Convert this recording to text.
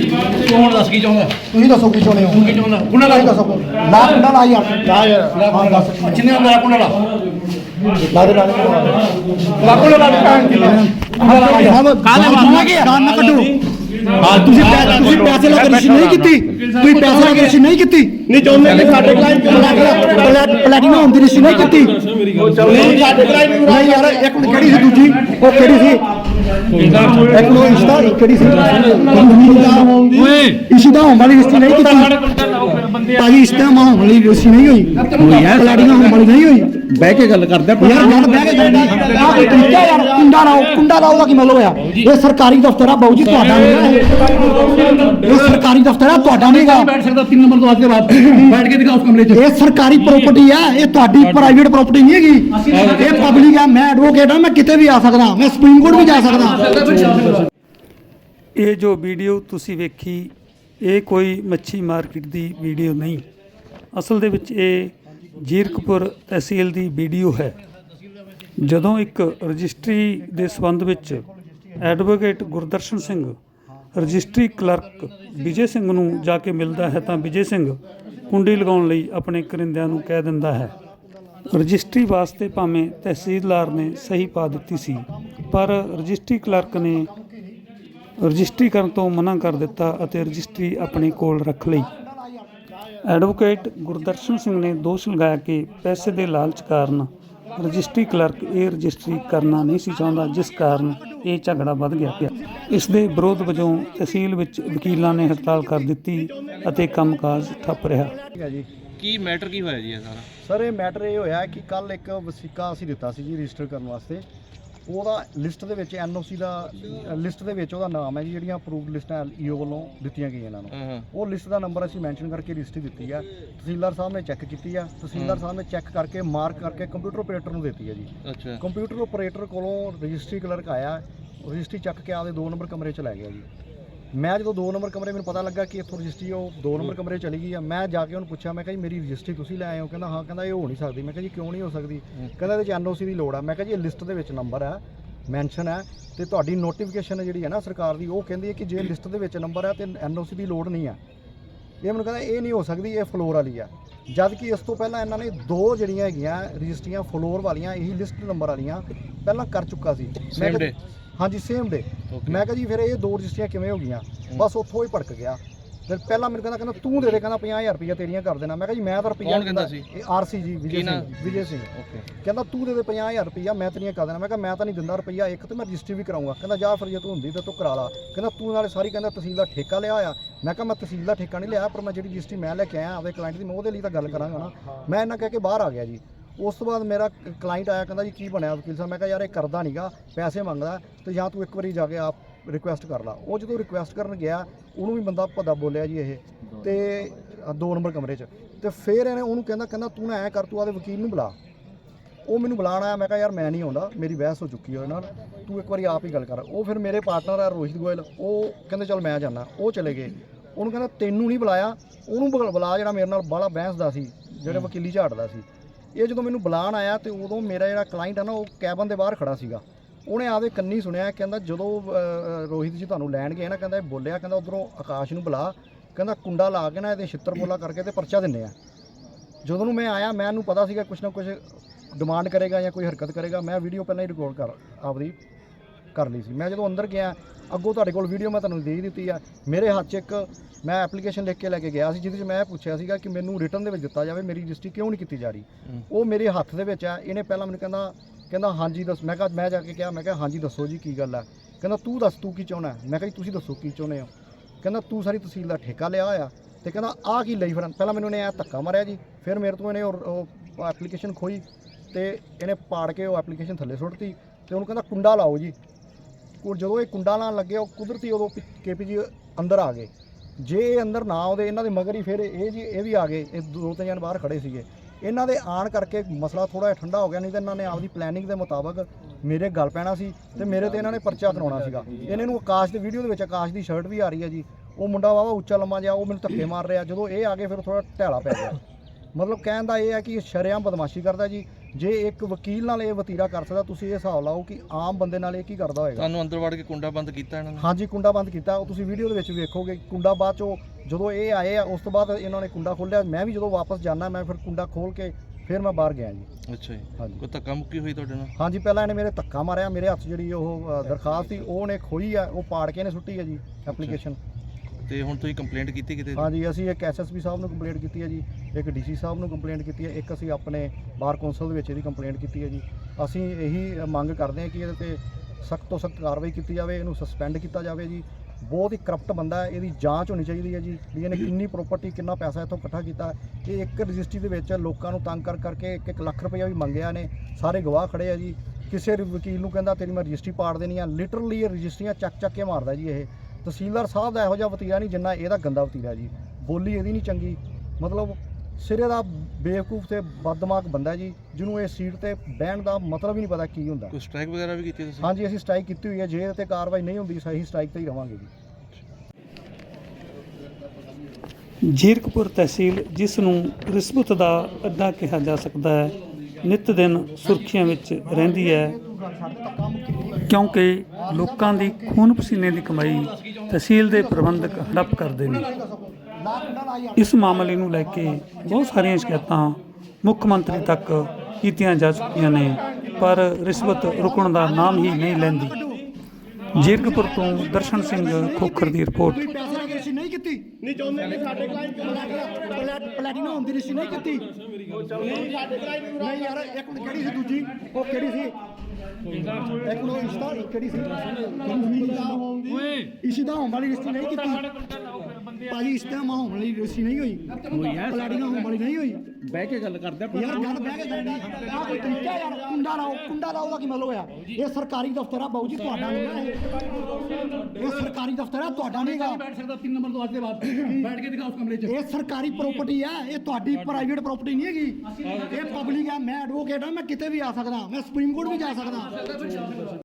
ਤੂੰ ਹੁਣ ਦੱਸ ਕੀ ਚਾਹੁੰਦਾ? ਤੁਸੀਂ ਦੱਸੋ ਕੀ ਚਾਹੁੰਦੇ ਹੋ? ਕੀ ਚਾਹੁੰਦਾ? ਕੁੰਡਾ ਲਾ ਤੁਸੀਂ ਦੱਸੋ ਲਾ ਕੁੰਡਾ ਲਾ ਯਾਰ। ਲਾ ਯਾਰ। ਹਾਂ ਦੱਸ ਕਿੰਨੇ ਦਾ ਕੁੰਡਾ ਲਾ? ਲਾ ਦੇ ਲਾ ਦੇ। ਲਾ ਕੁੰਡਾ ਲਾ ਦੀ ਕਾਹਦੇ ਮਾਰਨਾ ਗਾਨ ਨਾ ਕੱਢੋ ਹਾਂ ਤੁਸੀਂ ਪੈ- ਤੁਸੀਂ ਪੈਸੇ ਲਾ ਕੇ ਰਿਸ਼ੀ ਨਹੀਂ ਕੀਤੀ। ਤੁਸੀਂ ਪੈਸੇ ਲਾ ਕੇ ਰਿਸ਼ੀ ਨਹੀਂ ਕੀਤੀ। ਨਹੀਂ ਚਾਹੁੰਦੇ ਕਿ ਸਾਡੇ ਕਲਾਇੰਟ ਪਲੈਟੀਨਾ ਹੁੰਦੀ ਰਿਸ਼ੀ ਨਹੀਂ ਕੀਤੀ। ਨਹੀਂ ਸਾਡੇ ਕਲਾਇੰਟ ਨਹੀਂ ਯਾਰ ਇੱਕ ਮਿੰਟ ਕਿਹੜੀ ਸੀ ਦੂਜੀ? ਉਹ ਕਿਹੜੀ ਸੀ? ਇੱਕ ਨੂੰ ਇਸ਼ਤਾ ਇੱਕ ਕਿਹੜੀ ਸੀ ਓਏ। ਇਸ਼ਤਾ ਹੋਣ ਵਾਲੀ ਰਿਸ਼ੀ ਨਹੀਂ ਕੀਤੀ। ਭਾਜੀ ਇਸ਼ਤਾ ਹੋਣ ਵਾਲੀ ਰਿਸ਼ੀ ਨਹੀਂ ਹੋਈ। ਪਲੈਟੀਨਾ ਹੋਣ ਵਾਲੀ ਨਹੀਂ ਹੋਈ ਬਹਿ ਕੇ ਗੱਲ ਕਰਦੇ ਆਪਾਂ ਯਾਰ ਗੱਲ ਬਹਿ ਕੇ ਕਰਨੀ ਆਹ ਕੋਈ ਤਰੀਕਾ ਯਾਰ ਕੁੰਡਾ ਲਾਓ ਕੁੰਡਾ ਲਾਓ ਦਾ ਕੀ ਮਤਲਬ ਹੋਇਆ ਇਹ ਸਰਕਾਰੀ ਦਫ਼ਤਰ ਆ ਬਾਊ ਜੀ ਤੁਹਾਡਾ ਨਹੀਂ ਹੈ ਇਹ। ਇਹ ਸਰਕਾਰੀ ਦਫ਼ਤਰ ਆ ਤੁਹਾਡਾ ਨਹੀਂਗਾ ਬੈਠ ਸਕਦਾ 3 ਨੰਬਰ ਤੋਂ ਅੱਜ ਦੇ ਬਾਅਦ ਬੈਠ ਕੇ ਦਿਖਾ ਉਸ ਕਮਰੇ 'ਚ। ਇਹ ਸਰਕਾਰੀ ਪ੍ਰਾਪਰਟੀ ਆ ਇਹ ਤੁਹਾਡੀ ਪ੍ਰਾਈਵੇਟ ਪ੍ਰਾਪਰਟੀ ਨਹੀਂ ਹੈਗੀ। ਇਹ ਪਬਲਿਕ ਆ ਮੈਂ ਐਡਵੋਕੇਟ ਆ ਮੈਂ ਕਿਤੇ ਵੀ ਆ ਸਕਦਾ ਮੈਂ ਸੁਪਰੀਮ ਕੋਰਟ ਵੀ ਜਾ ਸਕਦਾ। ਇਹ ਜੋ ਵੀਡੀਓ ਤੁਸੀਂ ਵੇਖੀ ਇਹ ਕੋਈ ਮੱਛੀ ਮਾਰਕੀਟ ਦੀ ਵੀਡੀਓ ਨਹੀਂ। ਅਸਲ ਦੇ ਵਿੱਚ ਇਹ ਜੀਰਕਪੁਰ ਤਹਿਸੀਲ ਦੀ ਵੀਡੀਓ ਹੈ। ਜਦੋਂ ਇੱਕ ਰਜਿਸਟਰੀ ਦੇ ਸੰਬੰਧ ਵਿੱਚ advocate Gurdarshan Singh, registry clerk Vijay Singh ਨੂੰ ਜਾ ਕੇ ਮਿਲਦਾ ਹੈ ਤਾਂ ਵਿਜੇ ਸਿੰਘ ਕੁੰਡੀ ਲਗਾਉਣ ਲਈ ਆਪਣੇ ਕਰਿੰਦਿਆਂ ਨੂੰ ਕਹਿ ਦਿੰਦਾ ਹੈ। ਰਜਿਸਟਰੀ ਵਾਸਤੇ ਭਾਵੇਂ ਤਹਿਸੀਲਦਾਰ ਨੇ ਸਹੀ ਪਾ ਦਿੱਤੀ ਸੀ, ਪਰ ਰਜਿਸਟਰੀ ਕਲਰਕ ਨੇ ਰਜਿਸਟਰੀ ਕਰਨ ਤੋਂ ਮਨਾ ਕਰ ਦਿੱਤਾ ਅਤੇ ਰਜਿਸਟਰੀ ਆਪਣੇ ਕੋਲ ਰੱਖ ਲਈ। ਐਡਵੋਕੇਟ ਗੁਰਦਰਸ਼ਨ ਸਿੰਘ ਨੇ ਦੋਸ਼ ਲਗਾਇਆ ਕਿ ਪੈਸੇ ਦੇ ਲਾਲਚ ਕਾਰਨ ਰਜਿਸਟਰੀ ਕਲਰਕ ਇਹ ਰਜਿਸਟਰੀ ਕਰਨਾ ਨਹੀਂ ਸੀ ਚਾਹੁੰਦਾ ਜਿਸ ਕਾਰਨ ਇਹ ਝਗੜਾ ਵੱਧ ਗਿਆ ਇਸ ਦੇ ਵਿਰੋਧ ਵਜੋਂ ਤਹਿਸੀਲ ਵਿੱਚ ਵਕੀਲਾਂ ਨੇ ਹੜਤਾਲ ਕਰ ਦਿੱਤੀ ਅਤੇ ਕੰਮਕਾਜ ਠੱਪ ਰਿਹਾ। ਠੀਕ ਹੈ ਜੀ। ਕੀ ਮੈਟਰ ਕੀ ਹੋਇਆ ਜੀ ਇਹ ਸਾਰਾ? ਸਰ ਇਹ ਮੈਟਰ ਇਹ ਹੋਇਆ ਕਿ ਕੱਲ ਇੱਕ ਵਸੀਕਾ ਅਸੀਂ ਦਿੱਤਾ ਸੀ ਜੀ ਰਜਿਸਟਰ ਕਰਨ ਵਾਸਤੇ। ਉਹਦਾ ਲਿਸਟ ਦੇ ਵਿੱਚ ਐਨਓਸੀ ਦਾ ਲਿਸਟ ਦੇ ਵਿੱਚ ਉਹਦਾ ਨਾਮ ਹੈ ਜੀ ਜਿਹੜੀਆਂ ਅਪਰੂਵਡ ਲਿਸਟਾਂ ਈਓ ਵੱਲੋਂ ਦਿੱਤੀਆਂ ਗਈਆਂ ਇਹਨਾਂ ਨੂੰ। ਉਹ ਲਿਸਟ ਦਾ ਨੰਬਰ ਅਸੀਂ ਮੈਂਸ਼ਨ ਕਰਕੇ ਰਜਿਸਟਰੀ ਦਿੱਤੀ ਆ। ਤਹਿਸੀਲਦਾਰ ਸਾਹਿਬ ਨੇ ਚੈੱਕ ਕੀਤੀ ਆ। ਤਹਿਸੀਲਦਾਰ ਸਾਹਿਬ ਨੇ ਚੈੱਕ ਕਰਕੇ ਮਾਰਕ ਕਰਕੇ ਕੰਪਿਊਟਰ ਆਪਰੇਟਰ ਨੂੰ ਦਿੱਤੀ ਆ ਜੀ। ਅੱਛਾ। ਕੰਪਿਊਟਰ ਆਪਰੇਟਰ ਕੋਲੋਂ ਰਜਿਸਟਰੀ ਕਲਰਕ ਆਇਆ। ਰਜਿਸਟਰੀ ਚੱਕ ਕੇ ਆਪਦੇ 2 ਨੰਬਰ ਕਮਰੇ ਚ ਲੈ ਗਿਆ ਜੀ। ਮੈਂ ਜਦੋਂ 2 ਨੰਬਰ ਕਮਰੇ ਮੈਨੂੰ ਪਤਾ ਲੱਗਾ ਕਿ ਇੱਥੋਂ ਰਜਿਸਟਰੀ ਉਹ 2 ਨੰਬਰ ਕਮਰੇ ਚਲੀ ਗਈ ਆ ਮੈਂ ਜਾ ਕੇ ਉਹਨੂੰ ਪੁੱਛਿਆ ਮੈਂ ਕਿਹਾ ਜੀ ਮੇਰੀ ਰਜਿਸਟਰੀ ਤੁਸੀਂ ਲੈ ਆਏ ਹੋ? ਕਹਿੰਦਾ ਹਾਂ ਕਹਿੰਦਾ ਇਹ ਹੋ ਨਹੀਂ ਸਕਦੀ। ਮੈਂ ਕਿਹਾ ਜੀ ਕਿਉਂ ਨਹੀਂ ਹੋ ਸਕਦੀ? ਕਹਿੰਦਾ ਇਹਦੇ ਚ ਐਨਓਸੀ ਦੀ ਲੋੜ ਆ। ਮੈਂ ਕਿਹਾ ਜੀ ਇਹ ਲਿਸਟ ਦੇ ਵਿੱਚ ਨੰਬਰ ਹੈ ਮੈਂਸ਼ਨ ਹੈ ਤੇ ਤੁਹਾਡੀ ਨੋਟੀਫਿਕੇਸ਼ਨ ਜਿਹੜੀ ਹੈ ਨਾ ਸਰਕਾਰ ਦੀ ਉਹ ਕਹਿੰਦੀ ਹੈ ਕਿ ਜੇ ਲਿਸਟ ਦੇ ਵਿੱਚ ਨੰਬਰ ਹੈ ਤੇ ਐਨਓਸੀ ਦੀ ਲੋੜ ਨਹੀਂ ਆ। ਇਹ ਮੈਨੂੰ ਕਹਿੰਦਾ ਇਹ ਨਹੀਂ ਹੋ ਸਕਦੀ ਇਹ ਫਲੋਰ ਵਾਲੀ ਆ। ਜਦ ਕਿ ਇਸ ਤੋਂ ਪਹਿਲਾਂ ਇਹਨਾਂ ਨੇ ਦੋ ਜਿਹੜੀਆਂ ਹੈਗੀਆਂ ਰਜਿਸਟਰੀਆਂ ਫਲੋਰ ਵਾਲੀਆਂ ਇਹੀ ਲਿਸਟ ਨੰਬਰ ਵਾਲੀਆਂ ਪਹਿਲਾਂ ਕਰ ਚੁੱਕਾ ਸੀ। ਮੈਂ Same ਕਿਹਾ- day? ਹਾਂਜੀ ਸੇਮ ਡੇ ਮੈਂ ਕਿਹਾ ਜੀ ਫਿਰ ਇਹ ਦੋ ਰਜਿਸਟਰੀਆਂ ਕਿਵੇਂ ਹੋ ਗਈਆਂ? ਬਸ ਉੱਥੋਂ ਹੀ ਭੜਕ ਗਿਆ। ਫਿਰ ਪਹਿਲਾਂ ਮੈਨੂੰ ਕਹਿੰਦਾ ਕਹਿੰਦਾ ਤੂੰ ਦੇ ਦੇ ਕਹਿੰਦਾ 50000 ਰੁਪਇਆ ਤੇਰੀਆਂ ਕਰ ਦੇਣਾ। ਮੈਂ ਕਿਹਾ ਜੀ ਮੈਂ ਤਾਂ ਰੁਪਇਆ ਕੌਣ ਕਹਿੰਦਾ ਸੀ? ਇਹ ਆਰਸੀ ਜੀ ਵਿਜੇ? ਸਿੰਘ ਵਿਜੇ ਸਿੰਘ। ਓਕੇ ਕਹਿੰਦਾ ਤੂੰ ਦੇ ਦੇ 50000 ਰੁਪਇਆ ਮੈਂ ਤੇਰੀਆਂ ਕਰ ਦੇਣਾ। ਮੈਂ ਕਿਹਾ ਮੈਂ ਤਾਂ ਨਹੀਂ ਦਿੰਦਾ ਰੁਪਇਆ ਇੱਕ ਤੇ ਮੈਂ ਰਜਿਸਟਰੀ ਵੀ ਕਰਾਉਂਗਾ ਕਹਿੰਦਾ ਜਾ ਫਿਰ ਜੇ ਤੂੰ ਹੁੰਦੀ ਤਾਂ ਤੂੰ ਕਰਾ ਲਾ। ਕਹਿੰਦਾ ਤੂੰ ਨਾਲੇ ਸਾਰੀ ਕਹਿੰਦਾ ਤਹਿਸੀਲ ਦਾ ਠੇਕਾ ਲਿਆ ਆ। ਮੈਂ ਕਿਹਾ ਮੈਂ ਤਹਿਸੀਲ ਦਾ ਠੇਕਾ ਨਹੀਂ ਲਿਆ ਪਰ ਮੈਂ ਜਿਹੜੀ ਰਜਿਸਟਰੀ ਮੈਂ ਲੈ ਕੇ ਆਇਆ ਆਪਦੇ ਕਲਾਇੰਟ ਦੀ ਮੈਂ ਉਹਦੇ ਲਈ ਤਾਂ ਗੱਲ ਕਰਾਂਗਾ ਨਾ। ਮੈਂ ਇਹਨਾਂ ਕਹਿ ਕੇ ਬਾਹਰ ਆ ਗਿਆ ਜੀ। ਉਸ ਤੋਂ ਬਾਅਦ ਮੇਰਾ ਕਲਾਇੰਟ ਆਇਆ ਕਹਿੰਦਾ ਜੀ ਕੀ ਬਣਿਆ ਵਕੀਲ ਸਾਹਿਬ? ਮੈਂ ਕਿਹਾ ਯਾਰ ਇਹ ਕਰਦਾ ਨਹੀਂਗਾ ਪੈਸੇ ਮੰਗਦਾ ਤੇ ਜਾਂ ਤੂੰ ਇੱਕ ਵਾਰੀ ਜਾ ਕੇ ਆਪ ਰਿਕੁਐਸਟ ਕਰ ਲਾ। ਉਹ ਜਦੋਂ ਰਿਕੁਐਸਟ ਕਰਨ ਗਿਆ ਉਹਨੂੰ ਵੀ ਬੰਦਾ ਭੱਦਾ ਬੋਲਿਆ ਜੀ ਇਹ ਤੇ ਦੋ ਨੰਬਰ ਕਮਰੇ 'ਚ। ਤੇ ਫਿਰ ਇਹਨੇ ਉਹਨੂੰ ਕਹਿੰਦਾ ਕਹਿੰਦਾ ਤੂੰ ਨਾ ਐ ਕਰ ਤੂੰ ਆਦੇ ਵਕੀਲ ਨੂੰ ਬੁਲਾ। ਉਹ ਮੈਨੂੰ ਬੁਲਾਣ ਆਇਆ ਮੈਂ ਕਿਹਾ ਯਾਰ ਮੈਂ ਨਹੀਂ ਆਉਂਦਾ ਮੇਰੀ ਬਹਿਸ ਹੋ ਚੁੱਕੀ ਹੈ ਉਹਦੇ ਨਾਲ। ਤੂੰ ਇੱਕ ਵਾਰੀ ਆਪ ਹੀ ਗੱਲ ਕਰ। ਉਹ ਫਿਰ ਮੇਰੇ ਪਾਰਟਨਰ ਆ ਰੋਹਿਤ ਗੋਇਲ ਉਹ ਕਹਿੰਦੇ ਚੱਲ ਮੈਂ ਜਾਣਾ ਉਹ ਚਲੇ ਗਏ। ਉਹਨੂੰ ਕਹਿੰਦਾ ਤੈਨੂੰ ਨਹੀਂ ਬੁਲਾਇਆ। ਉਹਨੂੰ ਬੁਲਾ- ਬੁਲਾ ਜਿਹੜਾ ਮੇਰੇ ਨਾਲ ਬਾਹਲਾ ਬਹਿਸ ਦਾ ਸੀ ਜਿਹੜੇ ਵਕੀਲੀ ਝਾੜਦਾ ਸੀ। ਇਹ ਜਦੋਂ ਮੈਨੂੰ ਬੁਲਾਣ ਆਇਆ ਤੇ ਉਦੋਂ ਮੇਰਾ ਜਿਹੜਾ ਕਲਾਇੰਟ ਆ ਨਾ, ਉਹ ਕੈਬਨ ਦੇ ਬਾਹਰ ਖੜਾ ਸੀਗਾ। ਉਹਨੇ ਆਪਦੇ ਕੰਨੀ ਸੁਣਿਆ, ਕਹਿੰਦਾ ਜਦੋਂ ਰੋਹਿਤ ਜੀ ਤੁਹਾਨੂੰ ਲੈਣ ਗਏ ਨਾ, ਕਹਿੰਦਾ ਇਹ ਬੋਲਿਆ, ਕਹਿੰਦਾ ਉਧਰੋਂ ਆਕਾਸ਼ ਨੂੰ ਬੁਲਾ, ਕਹਿੰਦਾ ਕੁੰਡਾ ਲਾ ਕੇ ਨਾ ਇਹਦੇ ਛਿੱਤਰ ਬੋਲਾ ਕਰਕੇ ਤੇ ਪਰਚਾ ਦਿੰਨੇ ਆ। ਜਦੋਂ ਨੂੰ ਮੈਂ ਆਇਆ, ਮੈਨੂੰ ਪਤਾ ਸੀਗਾ ਕੁਛ ਨਾ ਕੁਛ ਡਿਮਾਂਡ ਕਰੇਗਾ ਜਾਂ ਕੋਈ ਹਰਕਤ ਕਰੇਗਾ, ਮੈਂ ਵੀਡੀਓ ਪਹਿਲਾਂ ਹੀ ਰਿਕਾਰਡ ਕਰ ਆਪਦੀ ਕਰ ਲਈ ਸੀ। ਮੈਂ ਜਦੋਂ ਅੰਦਰ ਗਿਆ ਅੱਗੋਂ ਤੁਹਾਡੇ ਕੋਲ ਵੀਡੀਓ ਮੈਂ ਤੁਹਾਨੂੰ ਦੇ ਦਿੱਤੀ ਆ। ਮੇਰੇ ਹੱਥ 'ਚ ਇੱਕ ਮੈਂ ਐਪਲੀਕੇਸ਼ਨ ਲਿਖ ਕੇ ਲੈ ਕੇ ਗਿਆ ਸੀ ਜਿਹਦੇ 'ਚ ਮੈਂ ਪੁੱਛਿਆ ਸੀਗਾ ਕਿ ਮੈਨੂੰ ਰਿਟਰਨ ਦੇ ਵਿੱਚ ਦਿੱਤਾ ਜਾਵੇ ਮੇਰੀ ਰਜਿਸਟਰੀ ਕਿਉਂ ਨਹੀਂ ਕੀਤੀ ਜਾ ਰਹੀ? ਉਹ ਮੇਰੇ ਹੱਥ ਦੇ ਵਿੱਚ ਆ। ਇਹਨੇ ਪਹਿਲਾਂ ਮੈਨੂੰ ਕਹਿੰਦਾ ਕਹਿੰਦਾ ਹਾਂਜੀ ਦੱਸ। ਮੈਂ ਕਿਹਾ ਮੈਂ ਜਾ ਕੇ ਕਿਹਾ ਮੈਂ ਕਿਹਾ ਹਾਂਜੀ ਦੱਸੋ ਜੀ ਕੀ ਗੱਲ ਆ? ਕਹਿੰਦਾ ਤੂੰ ਦੱਸ ਤੂੰ ਕੀ ਚਾਹੁੰਦਾ? ਮੈਂ ਕਿਹਾ ਜੀ ਤੁਸੀਂ ਦੱਸੋ ਕੀ ਚਾਹੁੰਦੇ ਹੋ? ਕਹਿੰਦਾ ਤੂੰ ਸਾਰੀ ਤਹਿਸੀਲ ਦਾ ਠੇਕਾ ਲਿਆ ਹੋਇਆ। ਤੇ ਕਹਿੰਦਾ ਆਹ ਕੀ ਲਈ ਫਿਰ? ਪਹਿਲਾਂ ਮੈਨੂੰ ਇਹਨੇ ਆ ਧੱਕਾ ਮਾਰਿਆ ਜੀ। ਫਿਰ ਮੇਰੇ ਤੋਂ ਇਹਨੇ ਉਹ- ਉਹ ਐਪਲੀਕੇਸ਼ਨ ਖੋਈ ਤੇ ਇਹਨੇ ਪਾੜ ਕੇ ਉਹ ਐਪਲੀਕੇਸ਼ਨ ਥੱਲੇ ਸੁੱਟਤੀ ਤੇ ਉਹਨੂੰ ਕਹਿੰਦਾ ਕੁੰਡਾ ਲਾਓ ਜੀ। ਕੁ- ਜਦੋਂ ਇਹ ਕੁੰਡਾ ਲਾਉਣ ਲੱਗੇ, ਉਹ ਕੁਦਰਤੀ ਉਦੋਂ ਕੇਪੀ ਜੀ ਅੰਦਰ ਆ ਗਏ। ਜੇ ਇਹ ਅੰਦਰ ਨਾ ਆਉਂਦੇ, ਇਹਨਾਂ ਦੇ ਮਗਰ ਹੀ ਫਿਰ ਇਹ ਜੀ, ਇਹ ਵੀ ਆ ਗਏ। ਇਹ ਦੋ ਤਿੰਨ ਜਣ ਬਾਹਰ ਖੜੇ ਸੀਗੇ। ਇਹਨਾਂ ਦੇ ਆਣ ਕਰਕੇ ਮਸਲਾ ਥੋੜਾ ਜਿਹਾ ਠੰਡਾ ਹੋ ਗਿਆ, ਨਹੀਂ ਤਾਂ ਇਹਨਾਂ ਨੇ ਆਪਦੀ ਪਲੈਨਿੰਗ ਦੇ ਮੁਤਾਬਕ ਮੇਰੇ ਗੱਲ ਪੈਣਾ ਸੀ ਤੇ ਮੇਰੇ ਤੇ ਇਹਨਾਂ ਨੇ ਪਰਚਾ ਕਰਾਉਣਾ ਸੀਗਾ। ਇਹਨਾਂ ਨੂੰ ਆਕਾਸ਼ ਦੇ ਵੀਡੀਓ ਦੇ ਵਿੱਚ ਆਕਾਸ਼ ਦੀ ਸ਼ਰਟ ਵੀ ਆ ਰਹੀ ਹੈ ਜੀ। ਉਹ ਮੁੰਡਾ ਵਾਵਾ ਉੱਚਾ ਲੰਮਾ ਜਿਹਾ, ਉਹ ਮੈਨੂੰ ਧੱਕੇ ਮਾਰ ਰਿਹਾ। ਜਦੋਂ ਇਹ ਆ ਗਏ, ਫਿਰ ਥੋੜਾ ਢੈਲਾ ਪੈ ਗਿਆ। ਮਤਲਬ ਕਹਿਣ ਦਾ ਇਹ ਹੈ ਕਿ ਸ਼ਰੇਆਮ ਬਦਮਾਸ਼ੀ ਕਰਦਾ ਜੀ। ਜੇ ਇੱਕ ਵਕੀਲ ਨਾਲ ਇਹ ਵਤੀਰਾ ਕਰ ਸਕਦਾ ਤੁਸੀਂ ਇਹ ਹਿਸਾਬ ਲਾਓ ਕਿ ਆਮ ਬੰਦੇ ਨਾਲ ਇਹ ਕੀ ਕਰਦਾ ਹੋਏਗਾ? ਤੁਹਾਨੂੰ ਅੰਦਰ ਵੜ ਕੇ ਕੁੰਡਾ ਬੰਦ ਕੀਤਾ ਇਹਨਾਂ ਨੇ? ਹਾਂਜੀ ਕੁੰਡਾ ਬੰਦ ਕੀਤਾ। ਉਹ ਤੁਸੀਂ ਵੀਡੀਓ ਦੇ ਵਿੱਚ ਵੇਖੋਗੇ ਕੁੰਡਾ ਬਾਅਦ ਚੋਂ ਜਦੋਂ ਇਹ ਆਏ ਆ ਉਸ ਤੋਂ ਬਾਅਦ ਇਹਨਾਂ ਨੇ ਕੁੰਡਾ ਖੋਲ੍ਹਿਆ। ਮੈਂ ਵੀ ਜਦੋਂ ਵਾਪਸ ਜਾਣਾ ਮੈਂ ਫਿਰ ਕੁੰਡਾ ਖੋਲ ਕੇ ਫਿਰ ਮੈਂ ਬਾਹਰ ਗਿਆ ਜੀ। ਅੱਛਾ ਜੀ। ਹਾਂਜੀ। ਕੋਈ ਧੱਕਾ ਮੁੱਕੀ ਹੋਈ ਤੁਹਾਡੇ ਨਾਲ? ਹਾਂਜੀ ਪਹਿਲਾਂ ਇਹਨੇ ਮੇਰੇ ਧੱਕਾ ਮਾਰਿਆ। ਮੇਰੇ ਹੱਥ ਜਿਹੜੀ ਉਹ ਦਰਖਾਸਤ ਸੀ ਉਹ ਨੇ ਖੋਈ ਆ। ਉਹ ਪਾੜ ਕੇ ਨੇ ਸੁੱਟੀ ਹੈ ਜੀ ਐਪਲੀਕੇਸ਼ਨ। ਤੇ ਹੁਣ ਤੁਸੀਂ ਕੰਪਲੇਂਟ ਕੀਤੀ ਕਿਤੇ ਹਾਂਜੀ, ਅਸੀਂ ਇੱਕ ਐਸਐਸਪੀ ਸਾਹਿਬ ਨੂੰ ਕੰਪਲੇਂਟ ਕੀਤੀ ਹੈ ਜੀ, ਇੱਕ ਡੀਸੀ ਸਾਹਿਬ ਨੂੰ ਕੰਪਲੇਂਟ ਕੀਤੀ ਹੈ, ਇੱਕ ਅਸੀਂ ਆਪਣੇ ਬਾਰ ਕੌਂਸਲ ਦੇ ਵਿੱਚ ਇਹਦੀ ਕੰਪਲੇਂਟ ਕੀਤੀ ਹੈ ਜੀ। ਅਸੀਂ ਇਹੀ ਮੰਗ ਕਰਦੇ ਹਾਂ ਕਿ ਇਹਦੇ ਤੇ ਸਖਤ ਤੋਂ ਸਖਤ ਕਾਰਵਾਈ ਕੀਤੀ ਜਾਵੇ, ਇਹਨੂੰ ਸਸਪੈਂਡ ਕੀਤਾ ਜਾਵੇ ਜੀ। ਬਹੁਤ ਹੀ ਕਰਪਟ ਬੰਦਾ ਹੈ, ਇਹਦੀ ਜਾਂਚ ਹੋਣੀ ਚਾਹੀਦੀ ਹੈ ਜੀ, ਵੀ ਇਹਨੇ ਕਿੰਨੀ ਪ੍ਰਾਪਰਟੀ ਕਿੰਨਾ ਪੈਸਾ ਇੱਥੋਂ ਇਕੱਠਾ ਕੀਤਾ। ਇਹ ਇੱਕ ਰਜਿਸਟਰੀ ਦੇ ਵਿੱਚ ਲੋਕਾਂ ਨੂੰ ਤੰਗ ਕਰ ਕਰਕੇ 1-1 ਲੱਖ ਰੁਪਇਆ ਵੀ ਮੰਗਿਆ ਨੇ, ਸਾਰੇ ਗਵਾਹ ਖੜੇ ਆ ਜੀ। ਕਿਸੇ ਵਕੀਲ ਨੂੰ ਕਹਿੰਦਾ, ਤੇਰੀ ਮੈਂ ਰਜਿਸਟਰੀ ਪਾੜ ਦੇਣੀ ਆ। ਲਿਟਰਲੀ ਇਹ ਰਜਿਸਟਰੀਆਂ ਚੱਕ ਚੱਕ ਕੇ ਮਾਰਦਾ ਜੀ ਇਹ। ਤਹਿਸੀਲਦਾਰ ਸਾਹਿਬ ਦਾ ਇਹੋ ਜਿਹਾ ਵਤੀਰਾ ਨਹੀਂ ਜਿੰਨਾ ਇਹਦਾ ਗੰਦਾ ਵਤੀਰਾ ਜੀ। ਬੋਲੀ ਇਹਦੀ ਨਹੀਂ ਚੰਗੀ। ਮਤਲਬ ਸਿਰੇ ਦਾ ਬੇਵਕੂਫ ਤੇ ਬਦਦਮਾਗ ਬੰਦਾ ਜੀ ਜਿਹਨੂੰ ਇਹ ਸੀਟ ਤੇ ਬਹਿਣ ਦਾ ਮਤਲਬ ਹੀ ਨਹੀਂ ਪਤਾ ਕੀ ਹੁੰਦਾ। ਕੋਈ ਸਟ੍ਰਾਈਕ ਵਗੈਰਾ ਵੀ ਕੀਤੀ ਤੁਸੀਂ? ਹਾਂਜੀ ਅਸੀਂ ਸਟ੍ਰਾਈਕ ਕੀਤੀ ਹੋਈ ਹੈ। ਜੇ ਤੇ ਕਾਰਵਾਈ ਨਹੀਂ ਹੁੰਦੀ ਸਹੀ ਸਟ੍ਰਾਈਕ ਤੇ ਹੀ ਰਵਾਂਗੇ ਜੀ। ਜੀਰਕਪੁਰ ਤਹਿਸੀਲ ਜਿਸ ਨੂੰ ਰਿਸ਼ਵਤ ਦਾ ਅੱਡਾ ਕਿਹਾ ਜਾ ਸਕਦਾ ਹੈ ਨਿਤ ਦਿਨ ਸੁਰਖੀਆਂ ਵਿੱਚ ਰਹਿੰਦੀ ਹੈ। ਕਿਉਂਕਿ ਲੋਕਾਂ ਦੀ ਖੂਨ ਪਸੀਨੇ ਦੀ ਕਮਾਈ ਤਹਿਸੀਲ ਦੇ ਪ੍ਰਬੰਧਕ ਹੜੱਪ ਕਰਦੇ ਨੇ। ਇਸ ਮਾਮਲੇ ਨੂੰ ਲੈ ਕੇ ਬਹੁਤ ਸਾਰੀਆਂ ਸ਼ਿਕਾਇਤਾਂ ਮੁੱਖ ਮੰਤਰੀ ਤੱਕ ਕੀਤੀਆਂ ਜਾ ਚੁੱਕੀਆਂ ਨੇ ਪਰ ਰਿਸ਼ਵਤ ਰੁਕਣ ਦਾ ਨਾਮ ਹੀ ਨਹੀਂ ਲੈਂਦੀ। ਜੀਰਕਪੁਰ ਤੋਂ ਦਰਸ਼ਨ ਸਿੰਘ ਖੋਖਰ ਦੀ ਰਿਪੋਰਟ। ਤੁਸੀਂ ਪੈਸੇ ਨਾਲ ਰਜਿਸਟਰੀ ਨਹੀਂ ਕੀਤੀ? ਨਹੀਂ ਚਾਹੁੰਦੇ ਕਿ ਸਾਡੇ ਕਲਾਇੰਟ ਪਲੈਟੀਨਮ ਹੋਮ ਦੀ ਰਜਿਸਟਰੀ ਨਹੀਂ ਕੀਤੀ? ਨਹੀਂ ਸਾਡੇ ਕਲਾਇੰਟ ਨਹੀਂ ਯਾਰ ਇੱਕ ਮਿੰਟ ਕਿਹੜੀ ਸੀ ਦੂਜੀ? ਉਹ ਕਿਹੜੀ ਸੀ? ਇੱਕ ਨੂੰ ਇਸ਼ਤਾ ਕਿਹੜੀ ਸੀ ਓਏ ਇਸ਼ਤਾ ਹੋਮ ਵਾਲੀ ਰਜਿਸਟਰੀ ਨਹੀਂ ਕੀਤੀ ਭਾਜੀ ਇਸ਼ਤਾ ਹੋਮ ਵਾਲੀ ਰਜਿਸਟਰੀ ਨਹੀਂ ਹੋਈ ਹੋਈ ਹੈ ਪਲੈਟੀਨਮ ਹੋਮ ਵਾਲੀ ਨਹੀਂ ਹੋਈ ਬਹਿ ਕੇ ਗੱਲ ਕਰਦੇ ਯਾਰ ਗੱਲ ਬਹਿ ਕੇ ਕਰਨੀ ਆ ਕੋਈ ਤਰੀਕਾ ਯਾਰ ਕੁੰਡਾ ਲਾਓ ਕੁੰਡਾ ਲਾਓ ਦਾ ਕੀ ਮਤਲਬ ਹੋਇਆ ਇਹ ਸਰਕਾਰੀ ਦਫ਼ਤਰ ਆ ਬਾਊ ਜੀ ਤੁਹਾਡਾ ਨਹੀਂ ਸਰਕਾਰੀ ਦਫ਼ਤਰ ਆ ਤੁਹਾਡਾ ਨਹੀਂਗਾ। ਬੈਠ ਸਕਦਾ 3 ਨੰਬਰ ਤੋਂ ਅੱਜ ਦੇ ਬਾਅਦ। ਬੈਠ ਕੇ ਦਿਖਾ ਉਸ ਕਮਰੇ 'ਚ। ਇਹ ਸਰਕਾਰੀ ਪ੍ਰਾਪਰਟੀ ਹੈ ਇਹ ਤੁਹਾਡੀ ਪ੍ਰਾਈਵੇਟ ਪ੍ਰਾਪਰਟੀ ਨਹੀਂ ਹੈਗੀ। ਇਹ ਪਬਲਿਕ ਹੈ ਮੈਂ ਐਡਵੋਕੇਟ ਹਾਂ ਮੈਂ ਕਿਤੇ ਵੀ ਆ ਸਕਦਾ ਮੈਂ ਸੁਪਰੀਮ ਕੋਰਟ ਵੀ ਜਾ ਸਕਦਾ।